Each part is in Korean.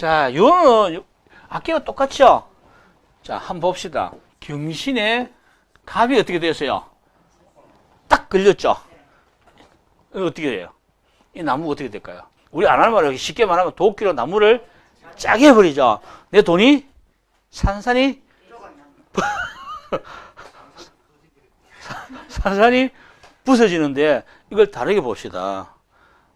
자, 요는 요- 악기가 똑같죠? 자, 한번 봅시다. 경신의 갑이 어떻게 되었어요? 딱 걸렸죠? 어떻게 돼요? 이 나무가 어떻게 될까요? 우리 안 하는 말로 쉽게 말하면 도끼로 나무를 짜게 해버리죠. 내 돈이 산산이 산산이 부서지는데 이걸 다르게 봅시다.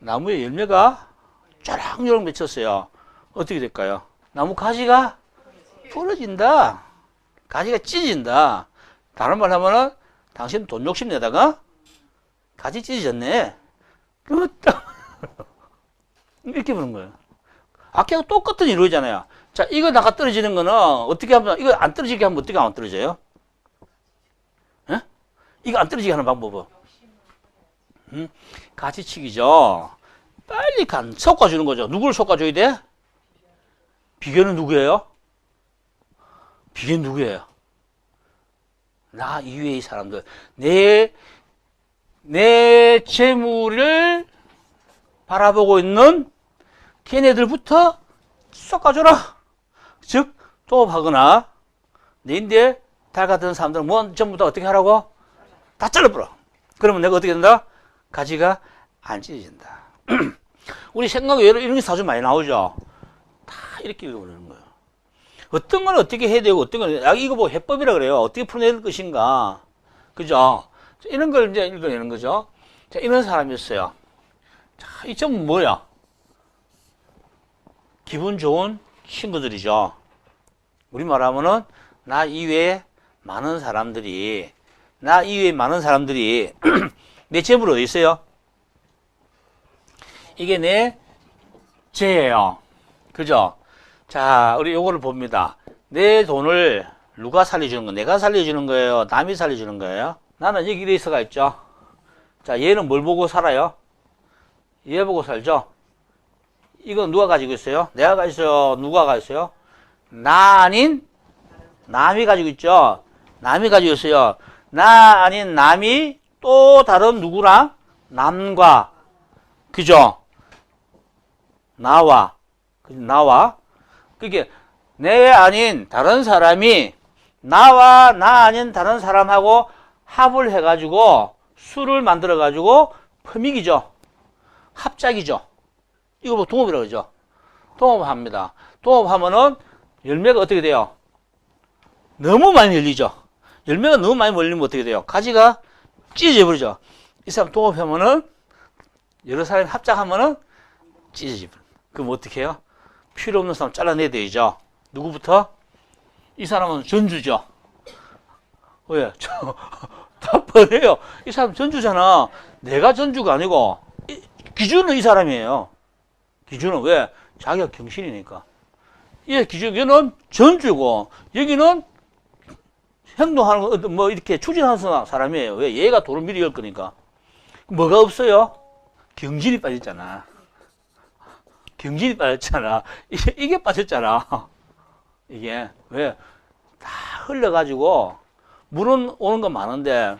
나무의 열매가 쫙쫙 맺혔어요. 어떻게 될까요? 나무 가지가 부러진다. 가지가 찢어진다. 다른 말 하면은 당신 돈 욕심 내다가 가지 찢어졌네. 딱 이렇게 보는 거예요. 아까 똑같은 이루어잖아요. 자, 이거 나가 떨어지는 거는 어떻게 하면 이거 안 떨어지게 하면 어떻게 안 떨어져요? 예? 이거 안 떨어지게 하는 방법은 음? 가지치기죠. 빨리 간 섞어주는 거죠. 누구를 섞어줘야 돼? 비교는 누구예요? 비교는 누구예요? 나 이외의 사람들. 내, 내 재물을 바라보고 있는 걔네들부터 섞어줘라. 즉, 도업하거나, 내인데 달 같은 사람들은 뭐 전부 다 어떻게 하라고? 다 잘라버려. 그러면 내가 어떻게 된다? 가지가 안 찢어진다. 우리 생각 외로 이런 게 사주 많이 나오죠? 다 이렇게 읽어버리는 거예요. 어떤 건 어떻게 해야 되고, 어떤 건, 아, 이거 뭐 해법이라 그래요. 어떻게 풀어낼 것인가. 그죠? 자, 이런 걸 이제 읽어내는 거죠. 자, 이런 사람이었어요. 자, 이 점은 뭐야? 기분 좋은 친구들이죠. 우리 말 하면은, 나 이외에 많은 사람들이, 나 이외에 많은 사람들이, 내 재물 어디 있어요? 이게 내 재예요. 그죠? 자, 우리 요거를 봅니다. 내 돈을 누가 살려주는 거? 내가 살려주는 거예요? 남이 살려주는 거예요? 나는 여기 레이서가 있죠? 자, 얘는 뭘 보고 살아요? 얘 보고 살죠? 이건 누가 가지고 있어요? 내가 가지고 있어요? 누가 가지고 있어요? 나 아닌 남이 가지고 있죠? 남이 가지고 있어요. 나 아닌 남이 또 다른 누구랑? 남과. 그죠? 나와. 그 나와. 그게 내 아닌 다른 사람이 나와 나 아닌 다른 사람하고 합을 해가지고 술을 만들어가지고 퍼믹이죠. 합작이죠. 이거 뭐 동업이라고 그러죠. 동업합니다. 동업하면은 열매가 어떻게 돼요? 너무 많이 열리죠. 열매가 너무 많이 열리면 어떻게 돼요? 가지가 찢어져 버리죠. 이 사람 동업하면은 여러 사람이 합작하면은 찢어져 버려. 그럼 어떻게 해요? 필요 없는 사람 잘라내야 되죠. 누구부터? 이 사람은 전주죠. 왜? 저, 다 뻔해요. 이 사람 전주잖아. 내가 전주가 아니고, 이- 기준은 이 사람이에요. 기준은 왜? 자기가 경신이니까. 얘 기준, 얘는 전주고, 여기는 행동하는 거, 뭐, 이렇게 추진하는 사람이에요. 왜? 얘가 돈을 미리 열 거니까. 뭐가 없어요? 경진이 빠졌잖아. 경진이 빠졌잖아. 이게, 이게 빠졌잖아. 이게 왜? 다 흘러가지고 물은 오는 건 많은데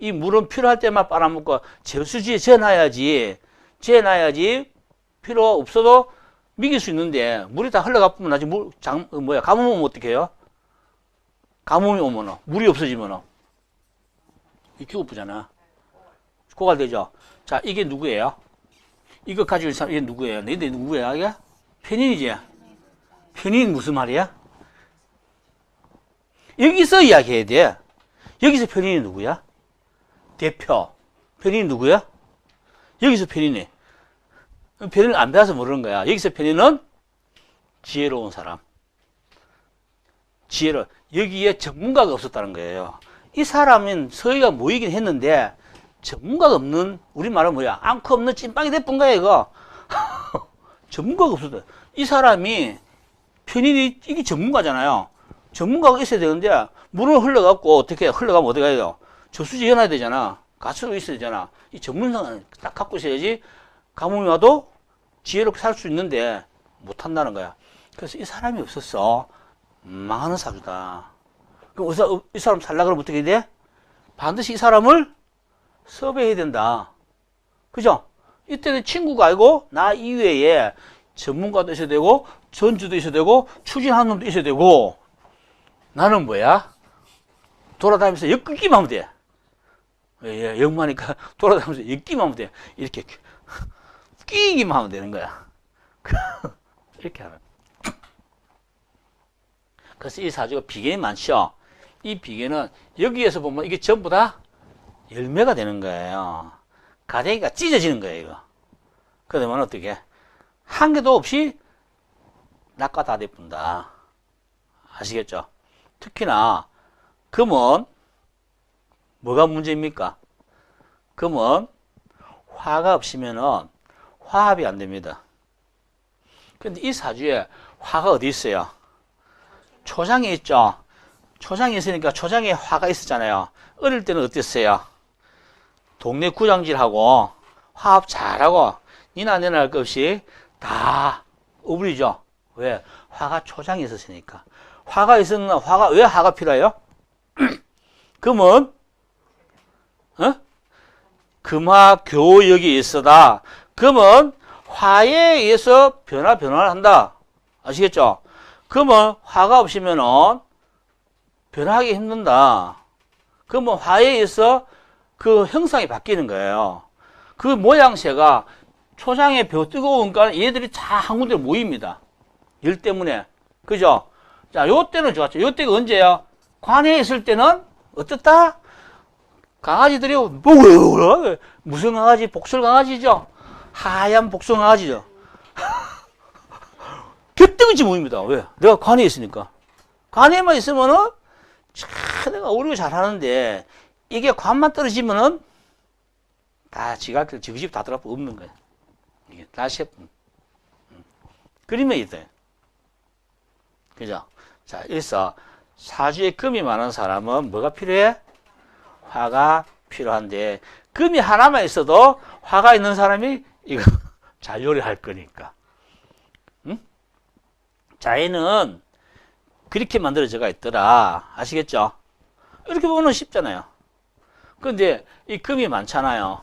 이 물은 필요할 때만 빨아먹고 저수지에 재놔야지 재놔야지 필요 없어도 미길 수 있는데 물이 다 흘러가 보면 나중에 물, 장, 어, 뭐야 가뭄 오면 어떻게 해요? 가뭄이 오면은 물이 없어지면은 이 기고프잖아 고갈되죠 자 이게 누구예요? 이거 가지고 있는 사람 이게 누구예요? 너희들 누구야 이게? 편인이지 편인 무슨 말이야? 여기서 이야기해야 돼. 여기서 편인이 누구야? 대표. 편인이 누구야? 여기서 편인이. 편인을 안 배워서 모르는 거야. 여기서 편인은 지혜로운 사람. 지혜로. 여기에 전문가가 없었다는 거예요. 이 사람은 서희가 모이긴 했는데 전문가가 없는 우리 말은 뭐야? 앙크 없는 찐빵이 돼본 거야 이거. 전문가가 없었다. 이 사람이 편인이 이게 전문가잖아요. 전문가가 있어야 되는데 물을 흘러갖고 어떻게 흘러가면 어디 가야 돼요? 저수지 연해야 되잖아. 가스로 있어야 되잖아. 이 전문성을 딱 갖고 있어야지 가뭄이 와도 지혜롭게 살 수 있는데 못 한다는 거야. 그래서 이 사람이 없었어. 망하는 사주다. 그럼 이 사람 살라 그러면 어떻게 돼? 반드시 이 사람을 섭외해야 된다. 그죠? 이때는 친구가 아니고 나 이외에 전문가도 있어야 되고 전주도 있어야 되고 추진하는 놈도 있어야 되고 나는 뭐야? 돌아다니면서 엮기만 하면 돼. 예, 예, 영마니까 돌아다니면서 엮기만 하면 돼. 이렇게 끼기만 하면 되는 거야. 이렇게 하는. 그래서 이 사주가 비계이 많죠. 이 비계는 여기에서 보면 이게 전부 다 열매가 되는 거예요. 가대기가 찢어지는 거예요, 이거. 그러면 어떻게? 한 개도 없이 낙과 다 돼뿐다. 아시겠죠? 특히나 금은 뭐가 문제입니까? 금은 화가 없으면은 화합이 안 됩니다. 근데 이 사주에 화가 어디 있어요? 초장에 있죠. 초장에 있으니까 초장에 화가 있었잖아요. 어릴 때는 어땠어요? 동네 구장질하고 화합 잘하고 니나 내나 할 것 없이 다 어부리죠. 왜? 화가 초장에 있었으니까. 화가 있었나? 화가 왜 화가 필요해요? 금은 어? 금화 교역이 있어다. 금은 화에 의해서 변화 변화를 한다. 아시겠죠? 그러면 화가 없으면은 변하기 힘든다. 그러면 화에 의해서 그 형상이 바뀌는 거예요. 그 모양새가 초장에 벼 뜨거우니까 얘들이 다 한 군데 모입니다. 열 때문에. 그죠? 자, 요 때는 좋았죠. 요 때가 언제야? 관에 있을 때는 어떻다? 강아지들이 뭐, 무슨 강아지? 복술 강아지죠? 하얀 복술 강아지죠. 겹등지 모입니다. 왜? 내가 관에 있으니까. 관에만 있으면은 참 내가 오리고 잘하는데 이게 관만 떨어지면은 다 지가 지그 집다 들어가 없는 거야. 이게 다 셰프. 그림에 있어요. 그죠? 자, 여기서 사주에 금이 많은 사람은 뭐가 필요해? 화가 필요한데 금이 하나만 있어도 화가 있는 사람이 이거 잘 요리할 거니까. 응? 자에는 그렇게 만들어져가 있더라. 아시겠죠? 이렇게 보면 쉽잖아요. 근데 이 금이 많잖아요.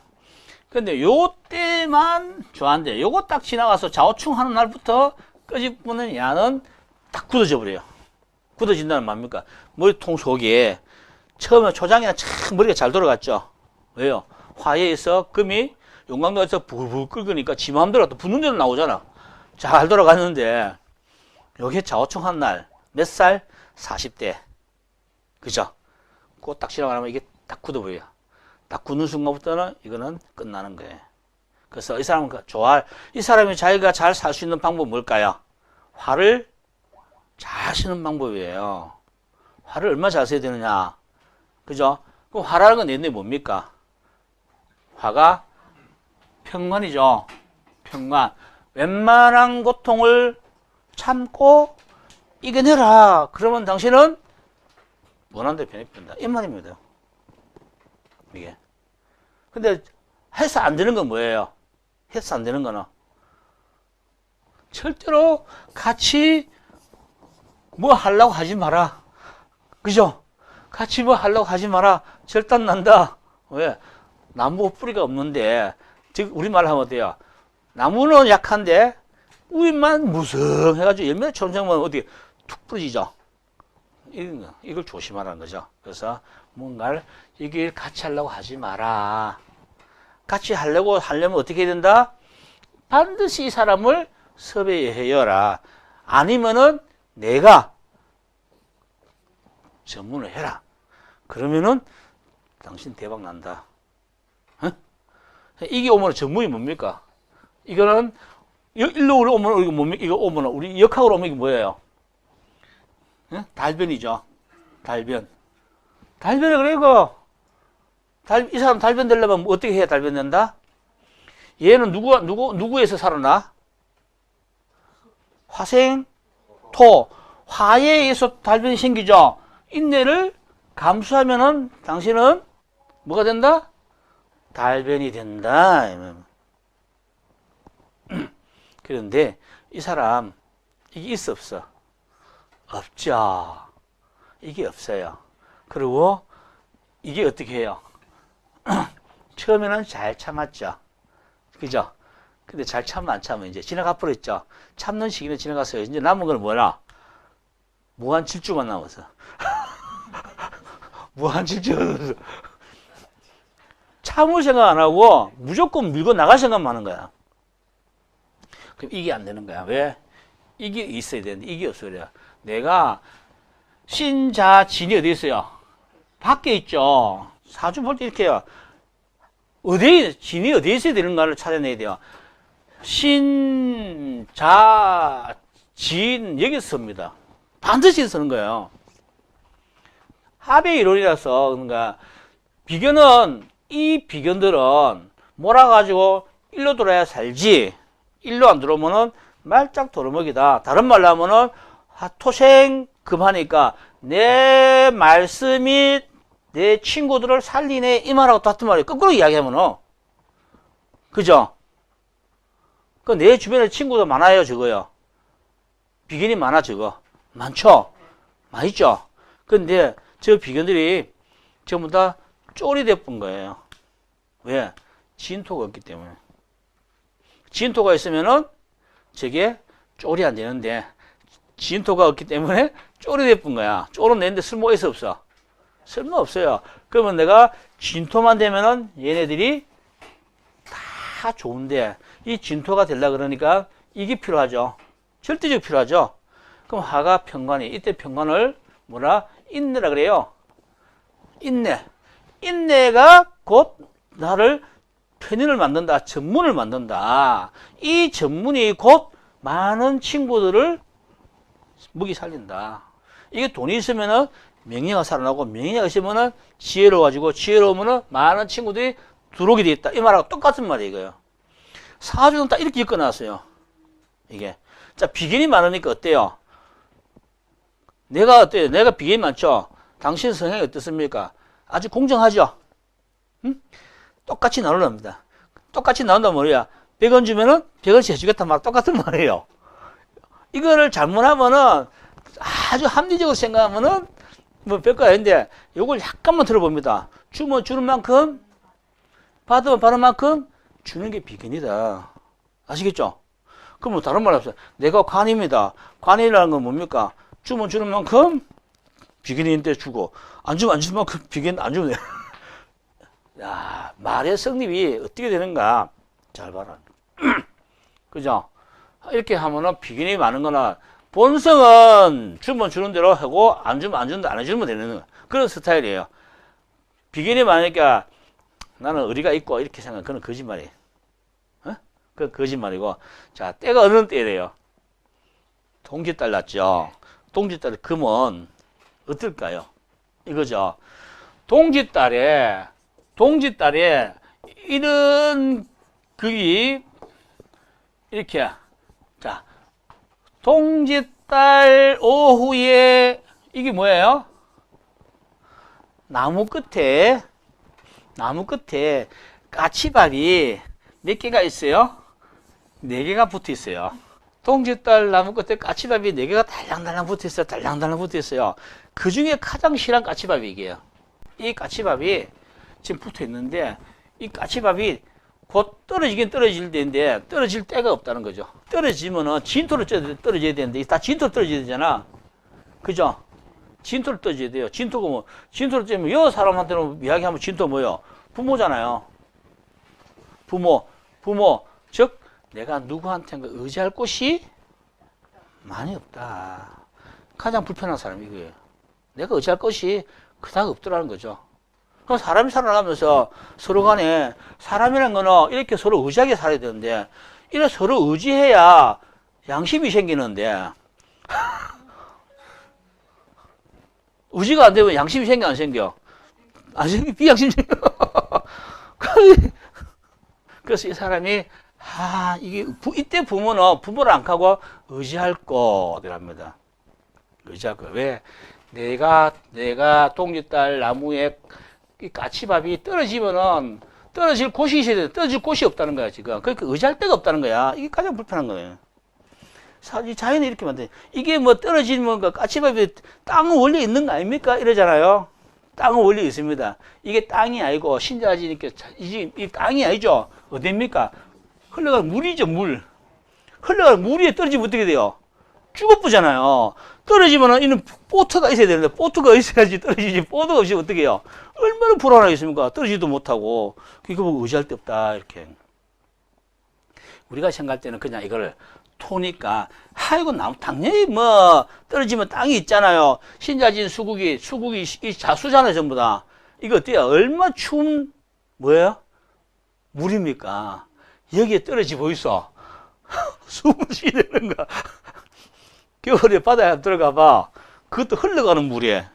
근데 요 때만 좋아한대. 요거 딱 지나가서 좌우충 하는 날부터 끄집고는 야는 딱 굳어져 버려요. 굳어진다는 말입니까? 머리통 속에 처음에 초장이나 참 머리가 잘 돌아갔죠. 왜요? 화해에서 금이 용광로에서 불불 끓으니까 지 마음대로 또 붙는 대로 나오잖아. 잘 돌아갔는데 요게 좌우충 한 날 몇 살? 40대. 그죠? 그거 딱 지나가면 이게 딱 굳어 보여. 딱 굳는 순간부터는 이거는 끝나는 거예요. 그래서 이 사람은 그 좋아할, 이 사람이 자기가 잘 살 수 있는 방법은 뭘까요? 화를 잘 쓰는 방법이에요. 화를 얼마 잘 써야 되느냐? 그죠? 그럼 화라는 건 내내 뭡니까? 화가 평관이죠. 평관. 웬만한 고통을 참고 이겨내라. 그러면 당신은 원하는 대로 변해준다. 이 말입니다. 이게. 근데 해서 안 되는 건 뭐예요? 해서 안 되는 거는 절대로 같이 뭐 하려고 하지 마라. 그죠? 같이 뭐 하려고 하지 마라. 절단 난다. 왜? 나무 뿌리가 없는데, 즉, 우리말 하면 어때요? 나무는 약한데, 우위만 무성해가지고 열매 천정만 어디 툭 부러지죠? 이걸 조심하라는 거죠. 그래서 뭔가를 이길 같이 하려고 하지 마라. 같이 하려고 하려면 어떻게 해야 된다? 반드시 이 사람을 섭외해여라. 아니면은 내가 전문을 해라. 그러면은 당신 대박 난다. 어? 이게 오면 전문이 뭡니까? 이거는 여- 일로 오면 이거 뭡니까? 이거 오면 우리 역학으로 오면 이게 뭐예요? 어? 달변이죠. 달변. 그래 이거. 달, 이 사람 달변 되려면 뭐 어떻게 해야 달변 된다? 얘는 누구 누구 누구에서 살아나? 화생, 토, 화에 의해서 달변이 생기죠. 인내를 감수하면은 당신은 뭐가 된다? 달변이 된다. 그런데 이 사람 이게 있어 없어? 없죠. 이게 없어요. 그리고 이게 어떻게 해요? 처음에는 잘 참았죠. 그죠? 근데 잘 참으면 안 참으면 이제 지나가 버렸죠. 참는 시기는 지나갔어요. 이제 남은 건 뭐라? 무한 질주만 남았어. 무한 질주. 참을 생각 안 하고 무조건 밀고 나갈 생각만 하는 거야. 그럼 이게 안 되는 거야. 왜? 이게 있어야 되는데 이게 없어요. 내가 신자 진이 어디 있어요? 밖에 있죠. 사주 볼 때 이렇게요. 어디 진이 어디에 있어야 되는가를 찾아내야 돼요. 신 자 진 여기서 씁니다. 반드시 쓰는 거예요. 합의 이론이라서 그런가 비견은 이 비견들은 몰아가지고 일로 돌아야 살지 일로 안 들어오면은 말짝 도루묵이다. 다른 말로 하면은 아, 토생 급하니까 내 말씀이 내 친구들을 살리네 이 말하고 같은 말이에요. 거꾸로 이야기하면은 그죠? 그 내 주변에 친구도 많아요, 저거요. 비견이 많아, 저거. 많죠? 많죠? 근데 저 비견들이 전부 다 돼본 거예요. 왜? 진토가 없기 때문에. 진토가 있으면은 저게 쫄이 안 되는데 진토가 없기 때문에 돼본 거야. 쫄은 내는데 쓸모 있어 없어? 쓸모 없어요. 그러면 내가 진토만 되면은 얘네들이 다 좋은데 이 진토가 되려 그러니까 이게 필요하죠. 절대적 필요하죠. 그럼 하가 평관이 이때 평관을 뭐라 인내라 그래요. 인내. 인내가 곧 나를 편인을 만든다. 전문을 만든다. 이 전문이 곧 많은 친구들을 먹이 살린다. 이게 돈이 있으면은 명예가 살아나고 명예가 있으면은 지혜로워가지고 지혜로우면은 많은 친구들이 들어오게 돼 있다. 이 말하고 똑같은 말이에요. 이거요. 사주는 딱 이렇게 엮어놨어요. 이게. 자, 비견이 많으니까 어때요? 내가 어때요? 내가 비견이 많죠? 당신 성향이 어떻습니까? 아주 공정하죠? 응? 똑같이 나누랍니다. 똑같이 나눈다면 뭐야? 100원 주면은 100원씩 해주겠다 말 똑같은 말이에요. 이거를 잘못하면은 아주 합리적으로 생각하면은 뭐 별거 아닌데 요걸 약간만 들어봅니다. 주면 주는 만큼 받으면 받은 만큼 주는 게 비견이다. 아시겠죠? 그럼 뭐 다른 말 없어요. 내가 관입니다. 관이라는 건 뭡니까? 주면 주는 만큼 비견인데 주고 안 주면 안 주는 만큼 비견 안 주면 돼. 야 말의 성립이 어떻게 되는가? 잘 봐라. 그죠? 이렇게 하면은 비견이 많은 거나 본성은 주면 주는 대로 하고 안 주면 안 주는데 안 해주면 되는 그런 스타일이에요. 비견이 많으니까 나는 의리가 있고 이렇게 생각 그건 거짓말이에요. 어? 그 거짓말이고 자 때가 어느 때래요? 동짓달 났죠. 동짓달에 금은 어떨까요? 이거죠. 동짓달에 동짓달에 이런 그이 이렇게 자 동짓달 오후에 이게 뭐예요? 나무 끝에 나무 끝에 까치밥이 몇 개가 있어요? 네 개가 붙어 있어요. 동짓달 나무 끝에 까치밥이 네 개가 달랑달랑 붙어 있어요. 달랑달랑 붙어 있어요. 그 중에 가장 실한 까치밥이 이게요. 이 까치밥이 지금 붙어 있는데 이 까치밥이 곧 떨어지긴 떨어질 때인데 떨어질 때가 없다는 거죠. 떨어지면은 진토로 쪄- 떨어져야 되는데 다 진토로 떨어져야 되잖아. 그죠? 진토로 떨어져야 돼요. 진토가 뭐 진토로 찌면 여러 사람한테는 이야기하면 진토 뭐요? 부모잖아요. 부모, 부모. 즉 내가 누구한테인가 의지할 곳이 많이 없다. 가장 불편한 사람이 이거예요. 내가 의지할 것이 그닥 없더라는 거죠. 그럼 사람이 살아가면서 서로 간에 사람이란 거는 이렇게 서로 의지하게 살아야 되는데 이래 서로 의지해야 양심이 생기는데 의지가 안 되면 양심이 생겨 안 생겨? 안 생겨 비양심 생겨. 그래서 이 사람이 아 이게 부- 이때 부모는 부모를 안 하고 의지할 거더랍니다. 의지할 거 왜? 내가 내가 동짓달 나무에 이 까치밥이 떨어지면은 떨어질 곳이 있어야 돼. 떨어질 곳이 없다는 거야, 지금. 그러니까 의지할 데가 없다는 거야. 이게 가장 불편한 거예요. 사실 자연이 이렇게 만든 이게 뭐 떨어지면 그 까치밥이 땅은 원래 있는 거 아닙니까? 이러잖아요. 땅은 원래 있습니다. 이게 땅이 아니고 신자지니까 이, 이 땅이 아니죠. 어디입니까? 흘러가는 물이죠, 물. 흘러가는 물 위에 떨어지면 어떻게 돼요? 죽어쁘잖아요. 떨어지면은 이는 보트가 있어야 되는데 보트가 있어야지 떨어지지 보트가 없이 어떻게 해요? 얼마나 불안하겠습니까? 떨어지도 못하고 이거 보고 의지할 데 없다 이렇게. 우리가 생각할 때는 그냥 이걸 토니까 아이고 남 당연히 뭐 떨어지면 땅이 있잖아요. 신자진 수국이 수국이 이 자수잖아요 전부 다. 이거 어때요? 얼마 추운 뭐예요? 물입니까? 여기에 떨어지 보이소. 숨을 쉬는 거. 겨울에 바다에 들어가 봐. 그것도 흘러가는 물이에.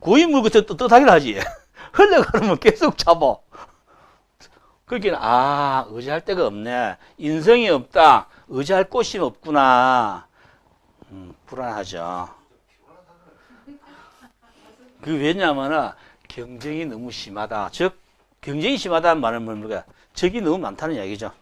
고인물 같은 떳떳하긴 하지. 흘러가는 물 계속 잡아. 그렇게 아 의지할 데가 없네. 인성이 없다. 의지할 곳이 없구나. 음, 불안하죠. 그 왜냐하면은 경쟁이 너무 심하다. 즉 경쟁이 심하다는 말은 뭡니까? 적이 너무 많다는 이야기죠.